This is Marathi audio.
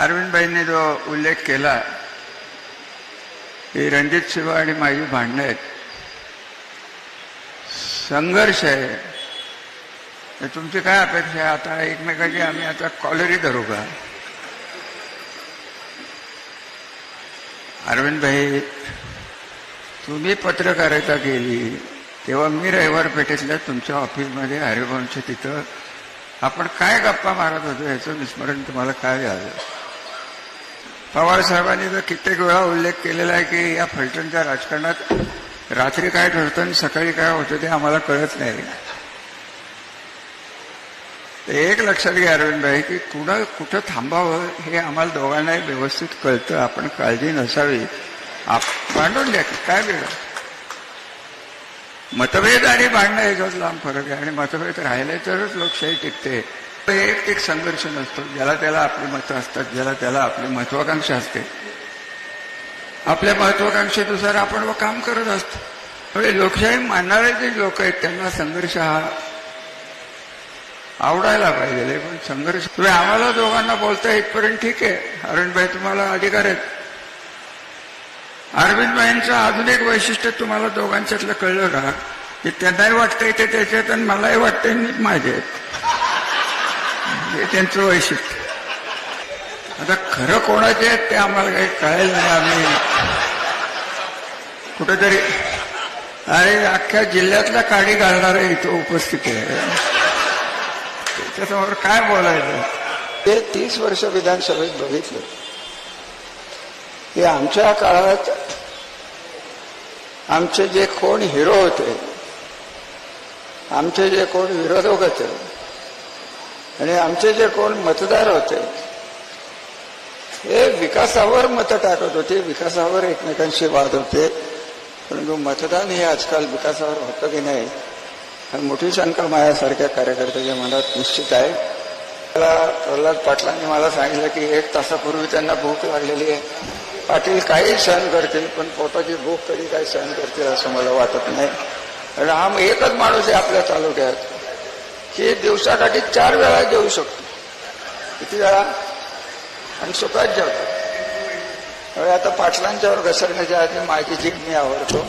अरविंदबाईंनी जो उल्लेख केला की रणजित शिवा आणि माझी भांडणं आहेत. संघर्ष आहे. तर तुमची काय अपेक्षा आहे? आता एकमेकाची आम्ही आता कॉलरी धरू का? अरविंदभाई तुम्ही पत्रकारिता केली तेव्हा मी रविवार पेठेतल्या तुमच्या ऑफिसमध्ये हरिवंश तिथं आपण काय गप्पा मारत होतो याचं विस्मरण तुम्हाला काय झालं? पवार साहेबांनी तर कित्येक वेळा उल्लेख केलेला आहे की या फलटणच्या राजकारणात रात्री काय ठरतं आणि सकाळी काय होतं ते आम्हाला कळत नाही. एक लक्षात घ्या अरविंदभाई की कुणं कुठं थांबावं हे आम्हाला दोघांनाही व्यवस्थित कळतं. आपण काळजी नसावी. आप भांडून द्या काय वेगळं मतभेद आणि भांडणं याच्यात लांब फरक आहे. आणि मतभेद राहिले तरच लोकशाही टिकते. एक संघर्ष नसतो. ज्याला त्याला आपली मतं असतात ज्याला त्याला आपली महत्वाकांक्षा असते. आपल्या महत्वाकांक्षेनुसार आपण व काम करत असतो. म्हणजे लोकशाही मानणारे जे लोक आहेत त्यांना संघर्ष हा आवडायला पाहिजे पण संघर्ष तुम्ही आम्हाला दोघांना बोलता इथपर्यंत ठीक आहे. अरुणभाई तुम्हाला अधिकार आहेत. अरविंदबाईंचं अजून एक वैशिष्ट्य तुम्हाला दोघांच्यातलं कळलं का? की त्यांनाही वाटतंय ते त्याच्यात आणि मलाही वाटतंय माझे आहेत हे त्यांचं वैशिष्ट्य. आता खरं कोणाचे आहेत ते आम्हाला काही कळेल नाही आम्ही. कुठेतरी अरे अख्ख्या जिल्ह्यातल्या काडी घालणारे इथं उपस्थित आहे. त्याच्यासमोर काय बोलायचं? ते तीस वर्ष विधानसभेत बघितलं. की आमच्या काळात आमचे जे कोण हिरो होते आमचे जे कोण विरोधक होते आणि आमचे जे कोण मतदार होते हे विकासावर मतं टाकत होते विकासावर एकमेकांशी वाद होते. परंतु मतदान हे आजकाल विकासावर होतं की नाही मोठी शंका माझ्यासारख्या कार्यकर्त्याच्या मनात निश्चित आहे. मला प्रल्हाद पाटलांनी मला सांगितलं की एक तासापूर्वी त्यांना भूक लागलेली आहे. पाटील काही सहन करतील पण पोटाची भूक कधी काही सहन करतील असं मला वाटत नाही. कारण हा एकच माणूस आहे आपल्या तालुक्यात. की दिवसासाठी चार वेळा जेवू शकतो. किती वेळा? आणि सुखात जेवतो. आता पाटलांच्यावर घसरण्याच्या आधी माझी जीभ मी आवडतो